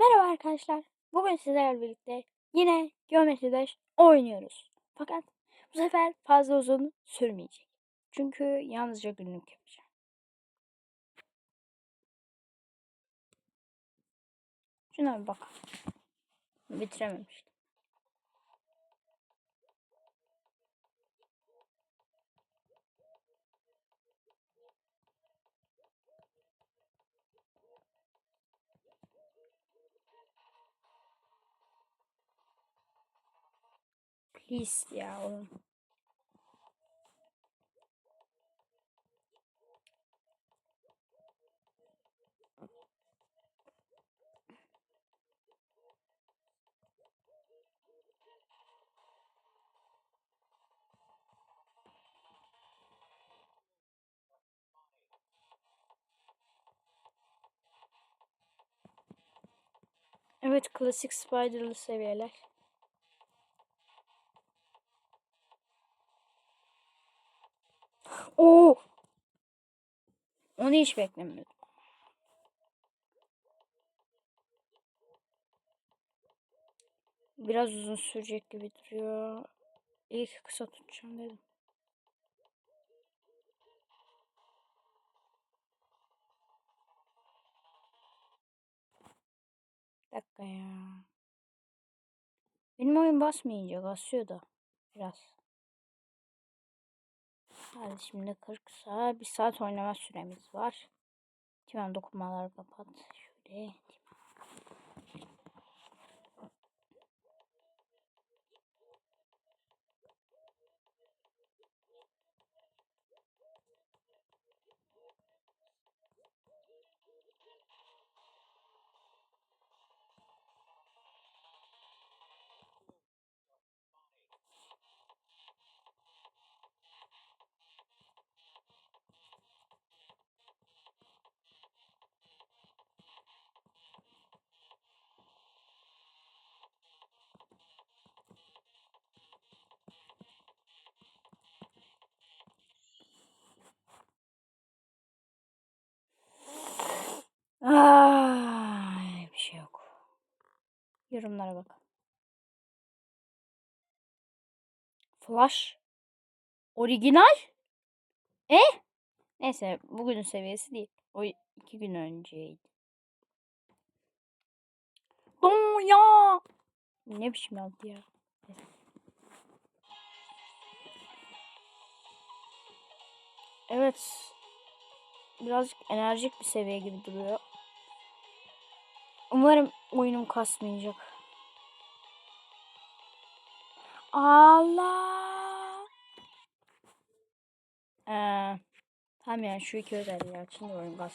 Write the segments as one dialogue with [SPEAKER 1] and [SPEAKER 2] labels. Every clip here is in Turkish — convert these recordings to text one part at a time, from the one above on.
[SPEAKER 1] Merhaba arkadaşlar. Bugün sizlerle birlikte yine Geometry Dash oynuyoruz. Fakat bu sefer fazla uzun sürmeyecek. Çünkü yalnızca günlük yapacağım. Şuna bir bakalım. Bitirememiştim. Please ya oğlum. Evet klasik spiderlı seviyeler. Oo. Onu hiç beklemiyordum. Biraz uzun sürecek gibi duruyor. İlk kısa tutacağım dedim. Bir dakika ya. Benim oyun basmayınca basıyor da biraz. Hadi şimdi 40 saat, bir saat oynama süremiz var. Hemen dokunmaları kapat. Şöyle. Yorumlara bak. Flash. Original? E? Neyse bugünün seviyesi değil. O iki gün önceydi. Don ya. Ne biçim yaptı ya. Neyse. Evet. Birazcık enerjik bir seviye gibi duruyor. Umarım oyunum kasmayacak. Allah. Ee, tamam yani şu iki özelliği açın oyun kas.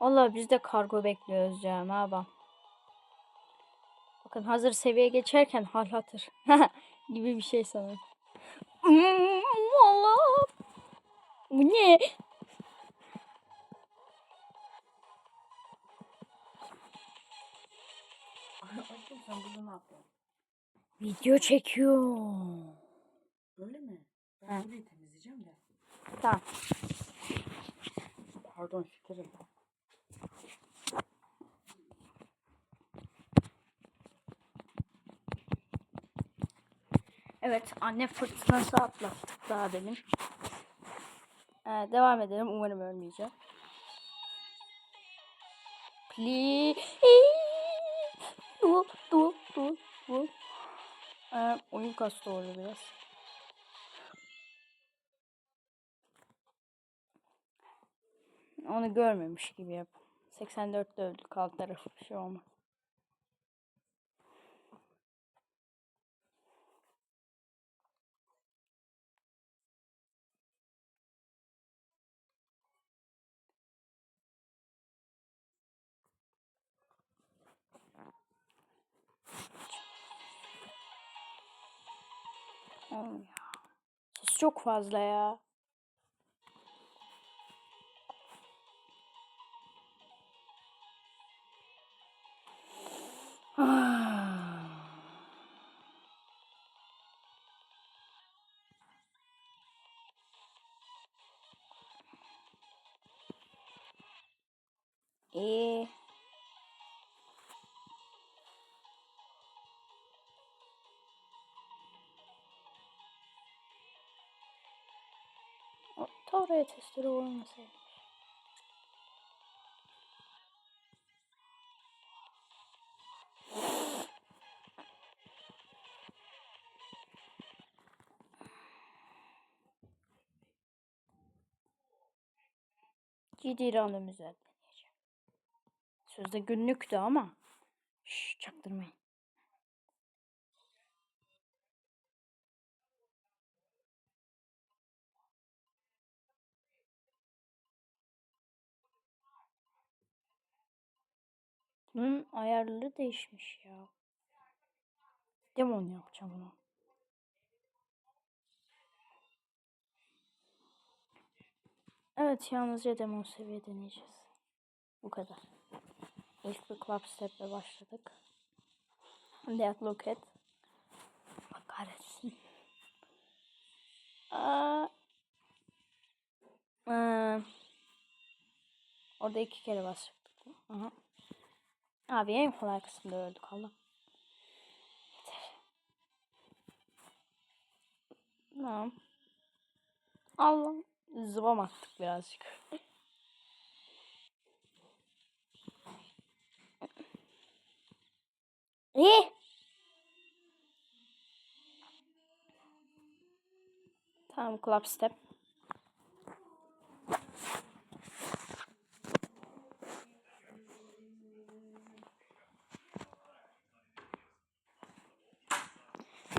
[SPEAKER 1] Vallahi biz de kargo bekliyoruz ya ne. Bakın hazır seviye geçerken hal hatır gibi bir şey sanırım. Allah. Bu ne?
[SPEAKER 2] Sen burada ne yapıyorsun?
[SPEAKER 1] Video çekiyor.
[SPEAKER 2] Öyle mi? Ben
[SPEAKER 1] He.
[SPEAKER 2] burayı temizleyeceğim de.
[SPEAKER 1] Tamam.
[SPEAKER 2] Pardon şekerim.
[SPEAKER 1] Evet anne fırtınası atlattık daha demin. Ee, devam edelim. Umarım ölmeyeceğim. Please. Kastı orada biraz. Onu görmemiş gibi yap. 84'te öldük alt tarafı bir şey olmaz. Ya. Ses çok fazla ya. Ta oraya testere olmasaydı. Ciddi random. Sözde günlüktü ama. Şşş çaktırmayın. Bunun ayarları değişmiş ya. Demon yapacağım bunu. Evet yalnızca demon seviye deneyeceğiz. Bu kadar. İlk bir club step'le başladık. Death Locket. Allah kahretsin. Aa. Orada iki kere basacaktık. Aha. Abi en kolay kısımda öldük Allah. Yeter. Tamam. Allah. Zıvam attık birazcık. İyi. Tamam club step.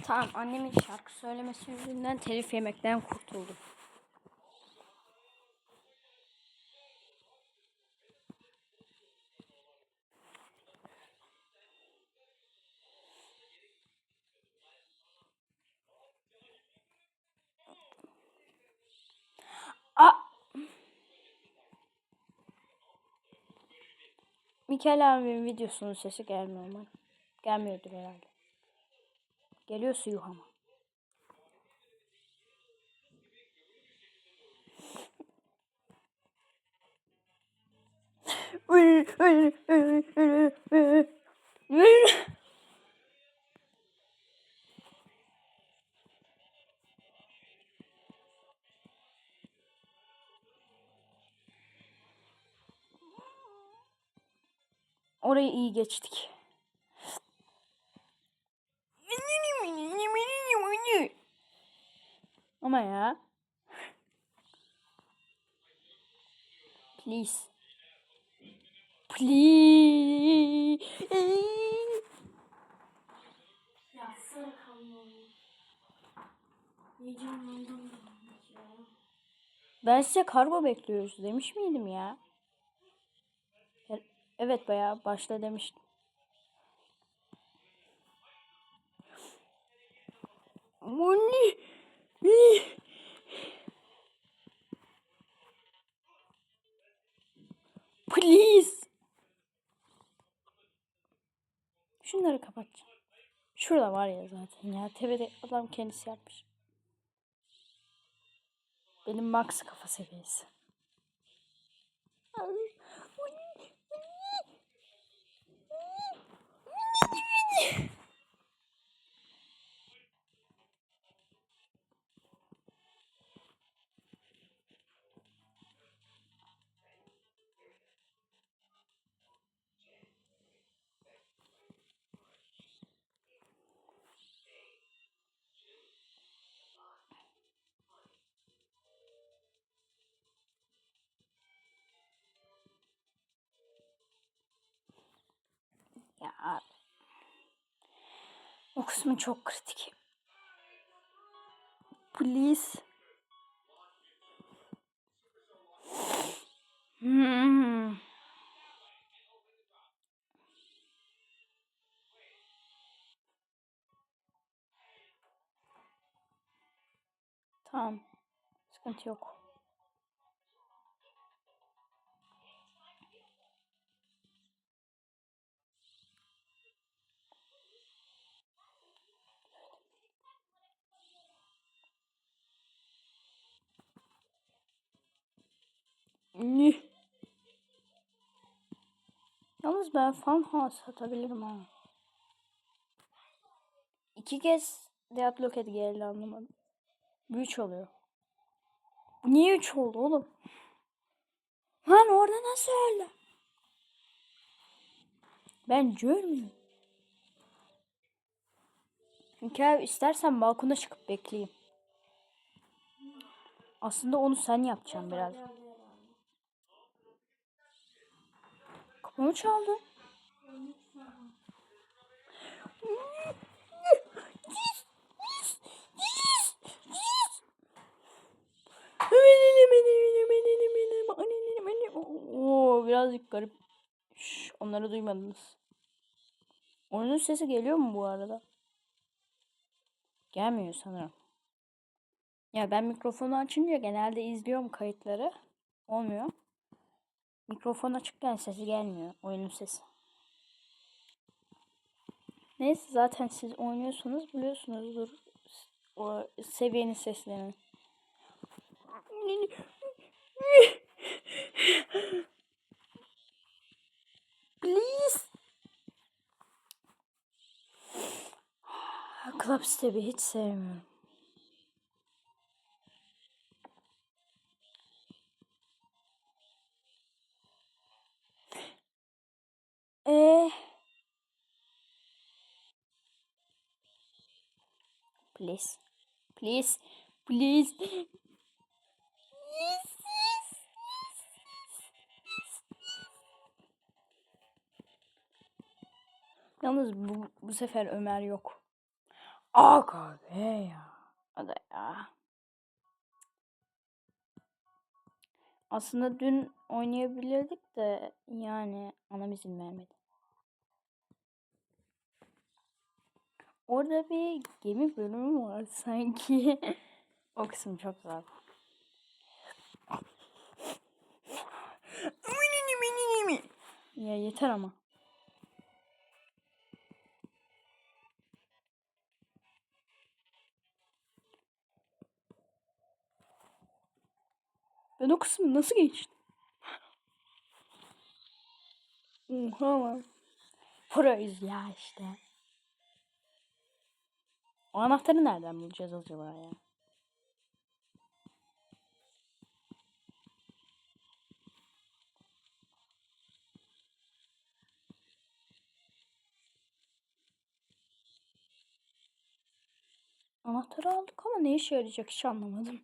[SPEAKER 1] Tamam annemin şarkı söylemesi yüzünden telif yemekten kurtuldum. Mikael abimin videosunun sesi gelmiyor mu? Gelmiyordur herhalde. Geliyor suyu ama. Orayı iyi geçtik. Ama ya. Please. Please. Ben size kargo bekliyoruz demiş miydim ya? Evet bayağı başta demiştim. Money. Please. Şunları kapatacağım. Şurada var ya zaten ya. Tepede adam kendisi yapmış. Benim max kafa seviyesi. O kısmı çok kritik. Please. Hmm. Tamam. Sıkıntı yok. Ni. Yalnız ben fan house satabilirim ha. İki kez Death Locket geldi anlamadım. Büyüç oluyor. Niye 3 oldu oğlum? Lan orada nasıl öldü? Ben görmüyorum. Abi istersen balkona çıkıp bekleyeyim. Aslında onu sen yapacaksın biraz. Kapımı çaldı. Oo, birazcık garip. Şş, onları duymadınız. Oyunun sesi geliyor mu bu arada? Gelmiyor sanırım. Ya ben mikrofonu açınca genelde izliyorum kayıtları. Olmuyor. Mikrofon açıkken sesi gelmiyor. Oyunun sesi. Neyse zaten siz oynuyorsunuz biliyorsunuzdur o seviyenin seslerini. Please. Club Step'i hiç sevmiyorum. Eee Please. Please. Please. Yes, yes, Yalnız bu, bu sefer Ömer yok. Aga be ya. O da ya. Aslında dün oynayabilirdik de yani anam izin vermedi. Orada bir gemi bölümü var sanki. o kısım çok zor. Ya yeter ama. Ben o kısmı nasıl geçtim? Oha lan. Proyuz ya işte. O anahtarı nereden bulacağız acaba ya? Anahtarı aldık ama ne işe yarayacak hiç anlamadım.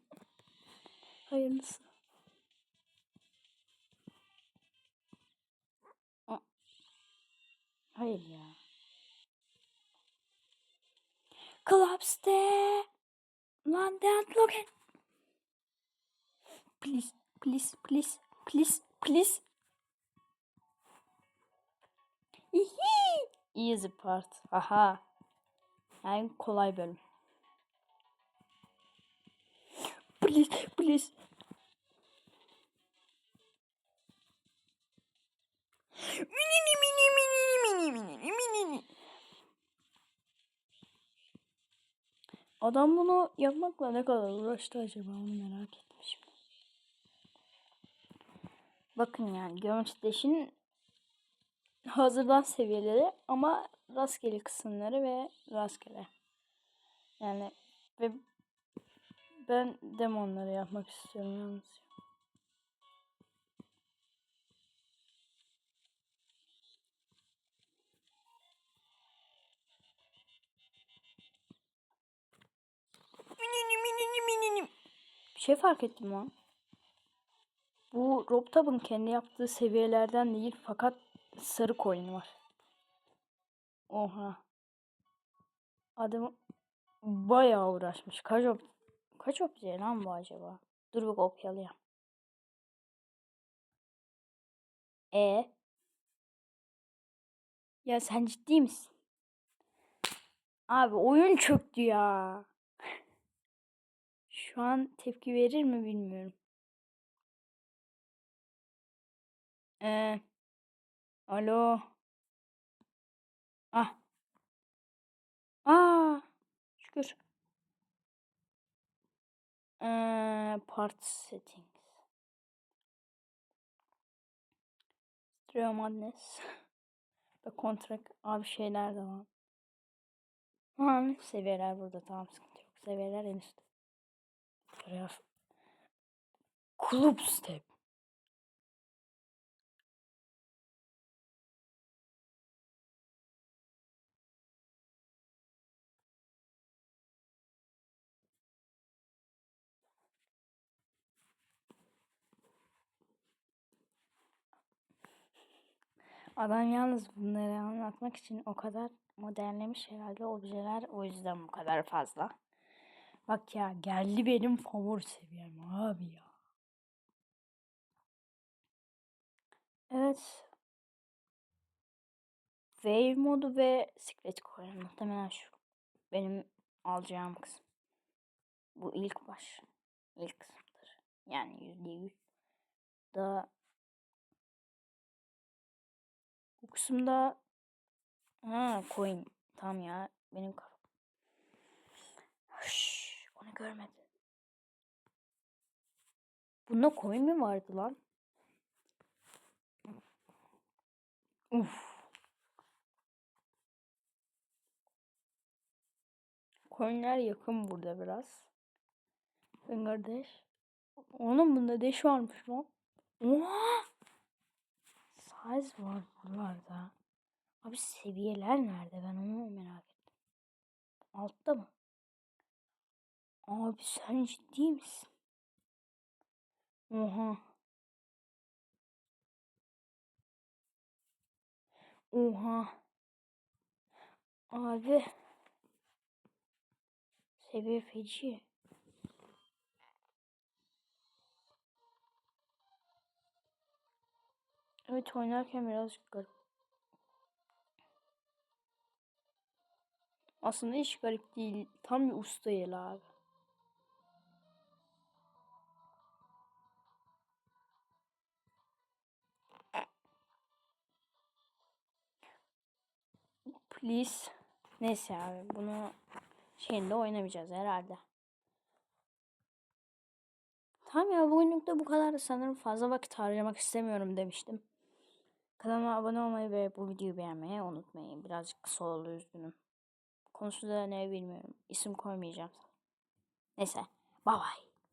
[SPEAKER 1] Hayırlısı. Hayır ya. Don't look at. Please, please, please, please, please. Hihi. Easy part. Aha. En kolay bölüm. Please, please. Mini mini mini Adam bunu yapmakla ne kadar uğraştı acaba onu merak ettim şimdi. Bakın yani Dash'in hazırdan seviyeleri ama rastgele kısımları ve rastgele. Yani ve ben demonları yapmak istiyorum yalnız. Bir şey fark ettim lan. Bu Rob Tab'ın kendi yaptığı seviyelerden değil fakat sarı coin var. Oha. Adam bayağı uğraşmış. Kaç, ob kaç obje lan bu acaba? Dur bir kopyalayayım. E Ya sen ciddi misin? Abi oyun çöktü ya. Şu an tepki verir mi bilmiyorum. Ee, alo. Ah. Aa, şükür. Ee, part settings. Stereo Madness. Ve contract. Abi şeyler de var. Ha, seviyeler burada tamam sıkıntı yok. Seviyeler en üstte. Graf Club step. Adam yalnız bunları anlatmak için o kadar modernlemiş herhalde objeler o yüzden bu kadar fazla. Bak ya geldi benim favori seviyem abi ya. Evet. Wave modu ve Secret Core muhtemelen şu benim alacağım kısım. Bu ilk baş. ilk kısımdır. Yani yüzde yüz. Da bu kısımda ha coin. Tam ya benim karım. Görmedi. Bunda coin mi vardı lan? Uf. Coinler yakın burada biraz. Finger Dash. Onun bunda dash varmış lan. Oha! Size var buralarda. Abi seviyeler nerede? Ben onu merak ettim. Altta mı? Abi sen ciddi misin? Oha. Oha. Abi. Seviye feci. Evet oynarken birazcık garip. Aslında hiç garip değil. Tam bir usta yeri abi. Please. Neyse abi bunu şeyinde oynamayacağız herhalde. Tamam ya bugünlük de bu kadar sanırım fazla vakit harcamak istemiyorum demiştim. Kanalıma abone olmayı ve bu videoyu beğenmeyi unutmayın. Birazcık kısa oldu üzgünüm. Konusu da ne bilmiyorum. İsim koymayacağım. Neyse. Bye bye.